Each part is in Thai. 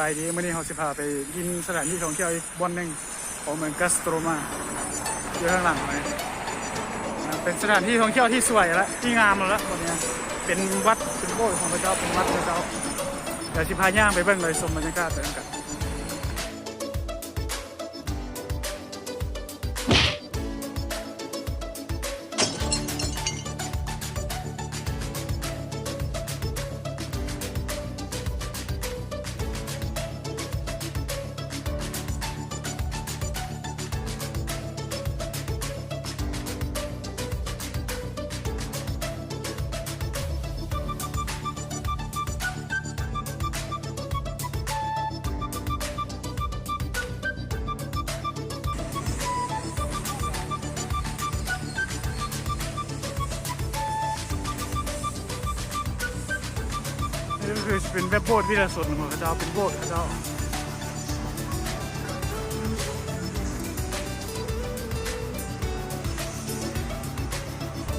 บายดีมื่อนี้เราสิพาไปกินสถานที่ท่องเที่ยวอีกบอนหนึ่งของเมืองกัสโตรมาอยู่ข้างหลังเลยอ่าเป็นสถานที่ท่องเที่ยวที่สวยและที่งามแล้วตอนนี้เป็นวัดเป็นโบสถ์ของพระเจ้าเป็นวัดพระเจ้าเดี๋ยวสิพาย่างไปเบิ่งเลยชมบรรยากาศไปด้วยกัน นี่ก็คือเป็นแบบโบสถ์วิลาสนของพระเจ้าเป็นโบสถ์พระเจ้า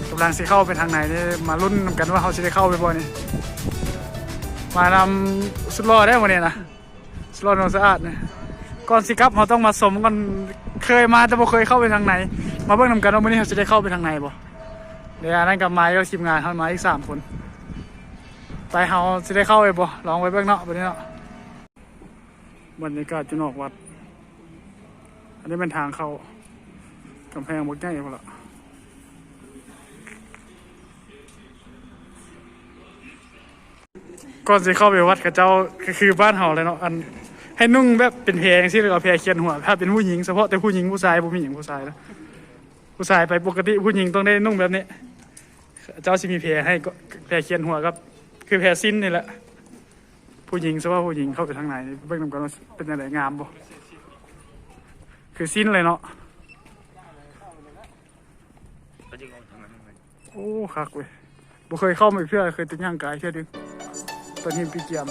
กำลังสิเข้าไปทางไหนนี่มาลุ้นกันว่าเขาจะได้เข้าไปบ่นี่มานำสุดรอดได้วันนี้นะสุดรอดนองสะอาดนะก่อนสิครับเราต้องมาสมกันเคยมาแต่บ่เคยเข้าไปทางไหน มาเบิ่งนำกันว่าวันนี้เขาจะได้เข้าไปทางไหนบ่เดี๋ยวนั้นกับไม้ก็ทีมงานเขามาอีกสามคน ไปเฮาสิได้เข้าไปบ่ลองไปเบิ่งเนาะบัดนี้เนาะบรรยากาศจุนอกวัด อันนี้เป็นทางเข้ากำแพงบกใหญ่พุ่ละก่อนสิเข้าไปวัดกับเจ้าก็คือบ้านเฮาเลยเนาะอันให้นุ่งแบบเป็นแพงที่เราเอาแพรเขียนหัวถ้าเป็นผู้หญิงเฉพาะแต่ผู้หญิงผู้ชายบ่มีหญิงผู้ชายนะผู้ชายไปปกติผู้หญิงต้องได้นุ่งแบบนี้ เจ้าสิมีแพรให้ก็แพรเขียนหัวกับ คือแพรสิ้นนี่แหละ ผู้หญิงสว่าผู้หญิงเข้าไปทางไหนเบิ่งนำกันว่าเป็นอะไรงามบ่คือสิ้นเลยเนาะโอ้คักเว้ยบ่เคยเข้ามาเพื่อเคยติดย่างกายเพื่อดึงตอนนี้ปีเกียม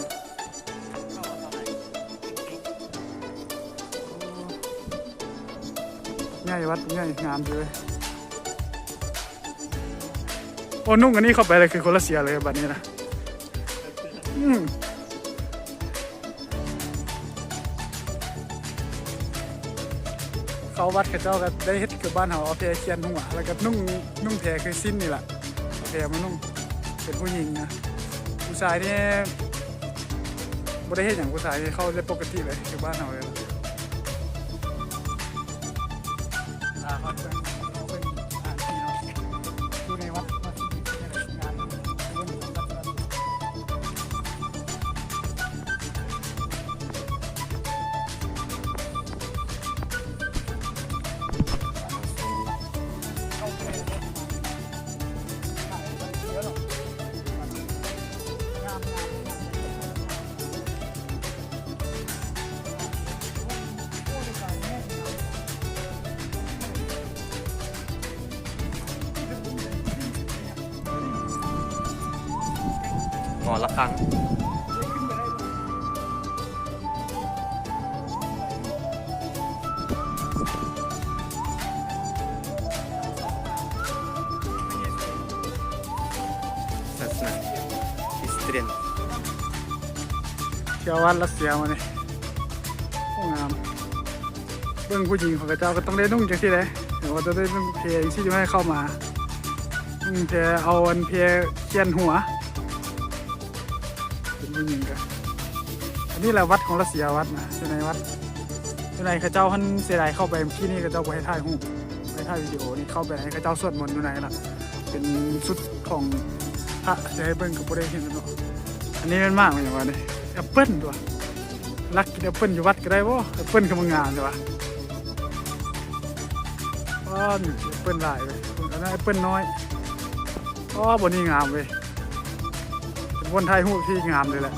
ง่ายวัดง่ายงามเลยโอ้นุ่งอันนี้เข้าไปเลยคือคนละเสียเลยแบัดนี้นะ เขาวัดกับเจ้าก็ได้เฮ็ดกับบ้านเฮาเอาแพรเขียนหัวแล้วก็นุ่งนุ่งแพรคือสิ้นนี่แหละแพรมานุ่งเป็นผู้หญิงนะผู้ชายนี่บ่ได้เฮ็ดอย่างผู้ชายนี่เขาได้ปกติเลยคือบ้านเฮาเลยอ่า อละครั้งศาสนาคริสเตียนเที่ยววัดรัสเซียมาเนี่ยโอ้งามเบื้องผู้หญิงของพระเจ้าก็ต้องได้นุ่งจังที่เลยเดี๋ยวว่าจะได้นุ่งเพลที่จะไม่ให้เข้ามานุ่งเพลเอาอันเพลเขียนหัวเป็ นผู้หญิงกันอันนี้แหละวัดของรัสเซียวัดนะอยู่ในวัดอยู่ในข้าเจ้าท่านเสียดายเข้าไปที่นี่ข้าเจ้าไปให้ถ่ายรูปไปถ่ายวิดีโอนี่เข้าไปให้ข้าเจ้าสวดมนต์อยู่ในล่ะเป็นชุดของพระจะให้เบิ้งกับโปรเดเห็นกันเนาะอันนี้มันมากเลยว่าเนี่ยแอปเปิ้ลตัวรักกินแอปเปิ้ลอยู่วัดก็ได้บ่แอปเปิ้ลกำลังงานใช่ปะอ๋อนแอปเปิ้ลหลายเลยอันนั้นแอปเปิ้ลน้อยอ๋อบนนี้งามเว้ย เป็นไทยหูที่งามเลยแหละ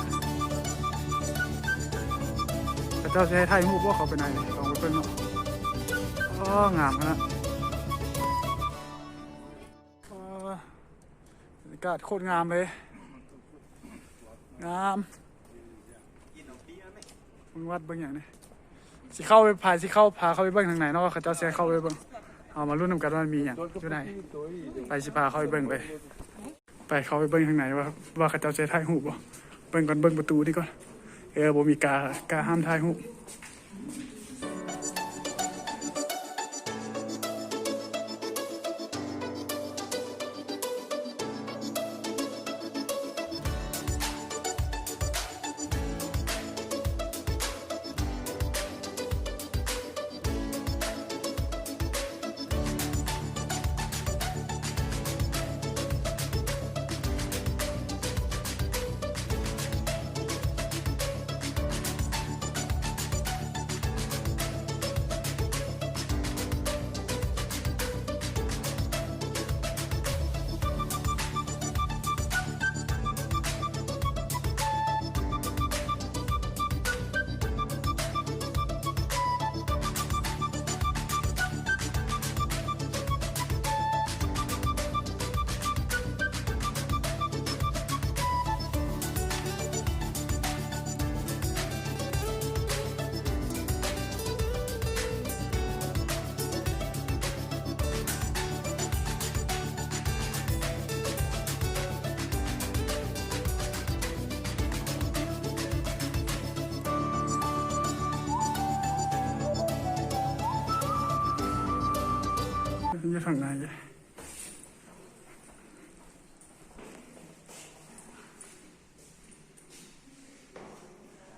แต่เจ้าจะให้ไทยหูปว่าเขาไปไหนลองไปเปิ้ลเนาะอ๋องามขนาดบรรยากาศโคตรงามเลย งามมึงวัดเบิ่งอย่างนี้สิเข้าไปพาสิเข้าพาเข้าไปเบิ่งทางไหนเนาะเขาเจ้าเสียเข้าไปเบิ่งเอามารุ่นนำกันว่ามันมีอย่างอยู่ไหนไปสิพาเข้าไปเบิ่งไป ไปเขาไปเบิ้งทางไหนว่าว่าเขาเจ้าเสียถ่ายหูบ่เบิ้งก่อนเบิ้งประตูนี่ก่อนเออบ่มีกากาห้ามถ่ายหู ปอยู่ฝั่งไหน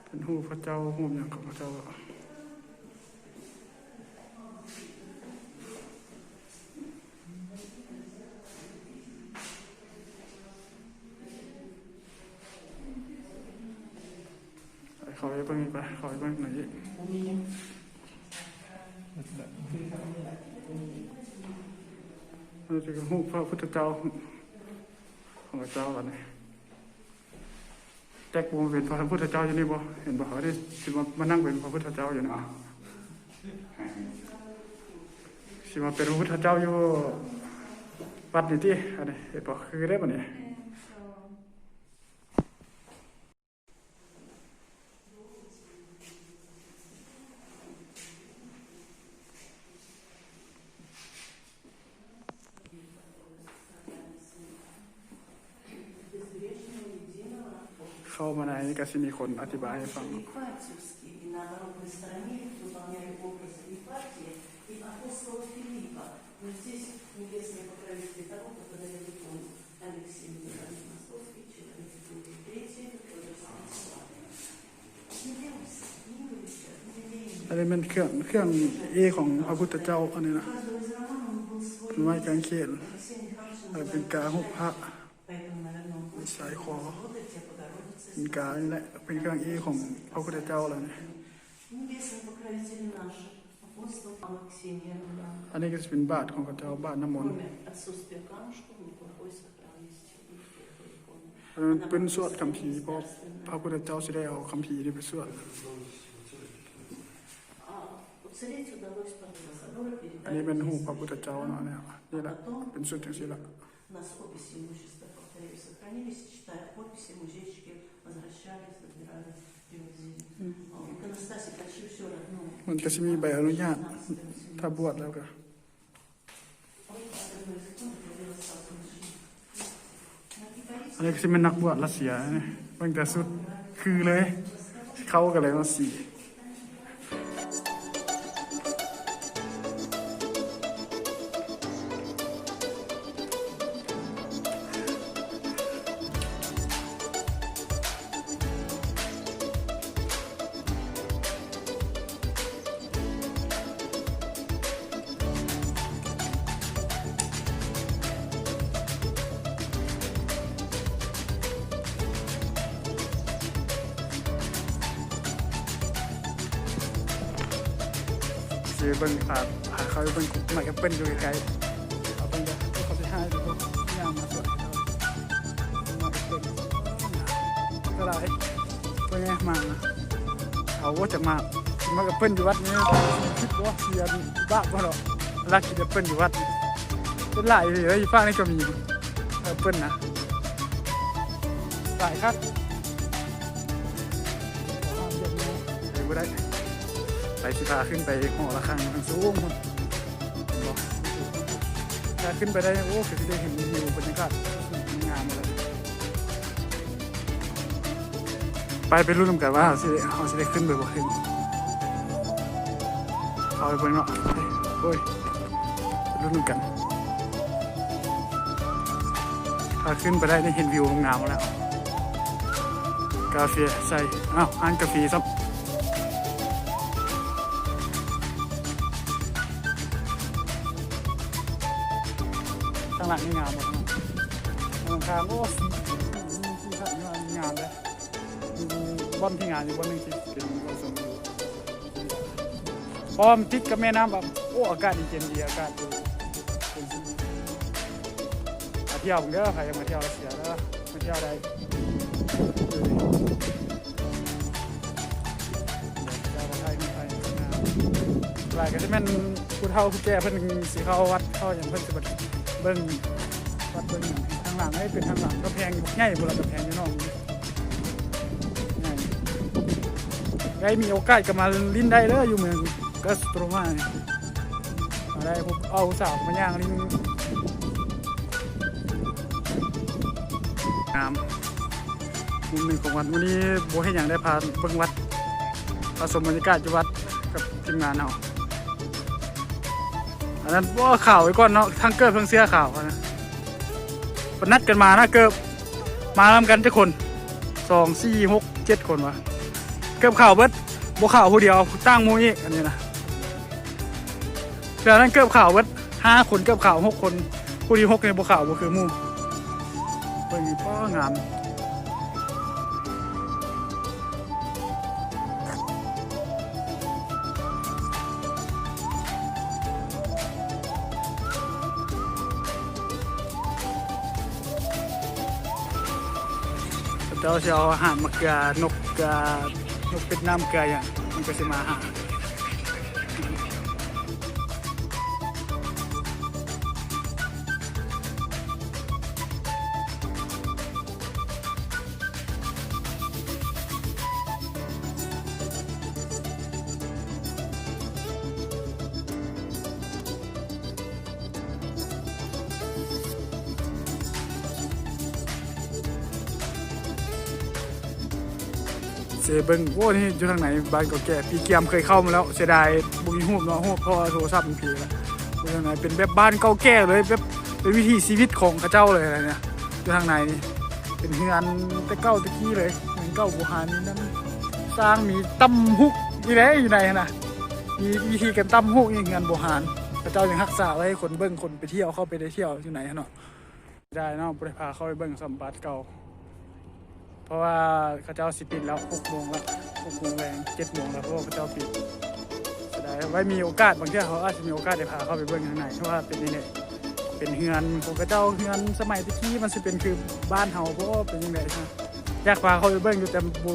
เป็นหูพระเจ้าหูอย่างของพระเจ้าขอไปบิ่งไปขอไปบิ่งหน่อยอีก เราจะหูพระพุทธเจ้าของพระเจ้ากันนี่แต่กูเป็นพระพุทธเจ้าอยู่นี่บ่เห็นบ่เขาได้สิมามานั่งเป็นพระพุทธเจ้าอยู่นะสิมาเป็นพระพุทธเจ้าอยู่วัดนี่ที่อันนี้เห็นบ่คือได้บ่เนี่ยเข้า ที่มีคนอธิบายให้ฟัง อันนี้มันเครื่องเครื่องเอของพระพุทธเจ้าอันนี้นะเป็นไม้กางเขนเป็นกาหุพระ กานี่แหละเป็นเครื่องเอของพระพุทธเจ้าแล้วนี่ Небесные покровители наши, апостол Алексея Романа. อันนี้ก็จะเป็นบาทของพระเจ้าบาทน้ำมนต์ Кроме отсутствия камушков, неплохой сохранности и иконы. อันนั้นเป็นสวดคัมภีร์เพราะพระพุทธเจ้าสิได้เอาคัมภีร์นี่ไปสวด А уцелеть удалось по два собора อันนี้เป็นหู передали พระพุทธเจ้าเนาะเนี่ยนี่แหละเป็นสุดจังสิละ У нас описи имущества, повторяю, сохранились, читая описи, музейчики возвращались, забирали, привозили. А В иконостасе почти все родное. มันก็จะมีใบอนุญาต ถ้าบวชแล้วก็ Ой, одно из икон привело столкнуть жизнь. На кипарис อันนี้ก็จะเป็นนักบวชรัสเซียนะตั้งแต่สุดคือเลย เข้ากันเลยมาสี่ คือเบิ้งผ่าผ่าเขาเบิ้งไม้แอปเปิ้ลอยู่ไกลๆเอาเบิ้งเดี๋ยวเขาจะให้ดูย่างมาสวยเขาไม้แอปเปิ้ลก็ไรเป็นไงมาเอาว่าจะมาม้แอปเปิ้ลอยู่วัดนี้คิดว่าเรียนบ้าป่หรอรักกินแอปเปิ้ลอยู่วัดเป็นหลายเลยอีฟ้านี่ก็มีแอปเปิ้ลนะหลายครับห้ามเยอะนะไปบ่ได้ ไปสิพาขึ้นไปหอระฆังทางสูงมันบอกถ้าขึ้นไปได้โอ้คือได้เห็นวิวบรรยากาศงามเลยไปไปรุ่นกันว่าเขาสิเขาสิได้ขึ้นไปบ่ถึงเอาไปเบิ่งเนาะโอ้ยรุ่นกัน ถ้าขึ้นไปได้ได้เห็นวิวงามแล้ว กาแฟใส่อ้าวอ่านกาแฟซับางหลังนี่งามหมดนะข้างข้างโอ้สีสีสันนี่มันงามเลยมีบอนที่งานอยู่บอนหนึงที่เป็นบอนสมอยู่พร้อมติดกับแม่น้ำแบบโอ้อากาศดีเย็นดีอากาศดีเป็นสีมาเที่ยวเด้อใครมาเที่ยวรัสเซียแล้วมาเที่ยวได้ หลายก็จะแม่นผู้เฒ่าผู้แก่เพิ่นสิเข้าวัดเข้าอย่างเพิ่นสิบเบิ่งวัดเบิ่งหยังทางหลังให้เป็นทางหลังก็แพงใหญ่บ่ล่ะก็แพงอยู่น้องใหญ่ได้มีโอกาสก็มาลิ้นได้เด้ออยู่เมืองกัสโตรมามาได้ผมเอาสาวมาย่างลิ้นงามมุมหนึ่งของวัดวันนี้โบให้หยังได้พาเบิ่งวัดผสมบรรยากาศอยู่วัดกับทีมงานเรา อันนั้นว่าข่าวไว้ก่อนเนาะทั้งเกิบทั้งเสียข่าวอะนะปนัดกันมานะเกิบมาทำกันเจ้าคนสองสี่หกเจ็ดคนวะเกิบข่าวเบิดบวข่าวผู้เดียวตั้งมูอีกอันนี้นะเดี๋ยวนั้นเกิบข่าวเบิดห้าคนเกิบข่าวหกคนผู้ที่หกในบวข่าวบวคือมูเป็นป้องาม เจ้าจะเอาอาหารม เป็ดน้ำเบิงโอ้นี่อยู่ทางไหนบ้านเก่าแก่ปีเกียมเคยเข้ามาแล้วเสียดายบุญหูบเนาะหูบเพราะว่าโทรศัพท์มันผีแล้วอยู่ทางไหนเป็นแบบบ้านเก่าแก่เลยแบบเป็นวิถีชีวิตของข้าเจ้าเลยอะไรเนี่ยอยู่ทางไหนนี่เป็นเฮือนแต่เก้าตะกี้เลยเหมือนเก้าโบราณนี่นั่นสร้างมีตำฮุกนี่แหละอยู่ไหนนะมีวิธีการตำฮุกอย่างเงินโบราณข้าเจ้ายังรักษาไว้ให้คนเบิ้งคนไปเที่ยวเข้าไปได้เที่ยวอยู่ไหนเนาะได้เนาะบริพาเข้าไปเบิ้งสัมบัตเก่า เพราะว่าเขาเจ้าสิปิดแล้วหกโมงแล้วหกโมงแรงเจ็ดโมงแล้วเพราะว่าเขาเจ้าปิดแสดงไว้มีโอกาสบางทีเขาอาจจะมีโอกาสได้พาเข้าไปเบิ่งข้างในเพราะว่าเป็นนี่เนี่ยเป็นเฮือนของเขาเจ้าเฮือนสมัยตะกี้มันสิเป็นคือบ้านเฮาเพราะว่าเป็นยังไงนะอยากพาเข้าไปเบิ่งอยู่แต่บู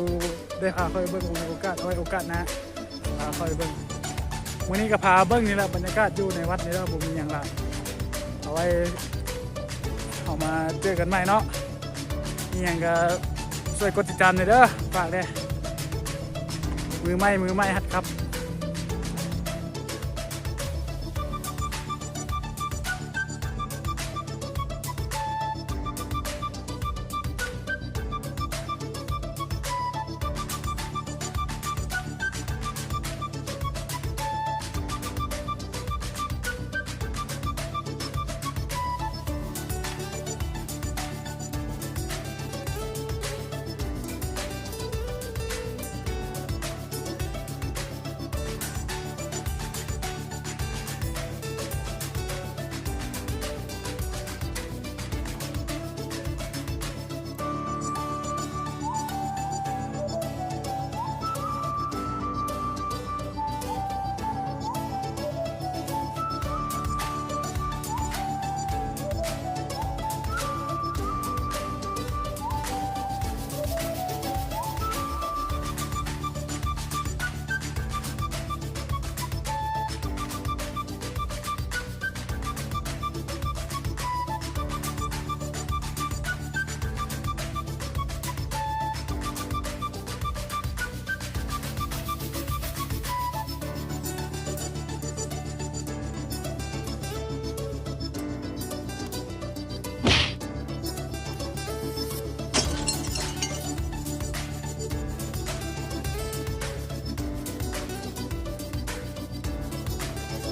ได้พาเข้าไปเบิ่งมีโอกาสเอาไว้โอกาสนะพาเข้าไปเบิ่งวันนี้ก็พาเบิ่งนี่แหละบรรยากาศอยู่ในวัดนี่แล้วผมมีอย่างไรเอาไว้เอามาเจอกันใหม่เนาะมีอย่างก็ ช่วยกดติดตามหน่อยเด้อฝากเลยมือไม้มือไม้ฮัดครับ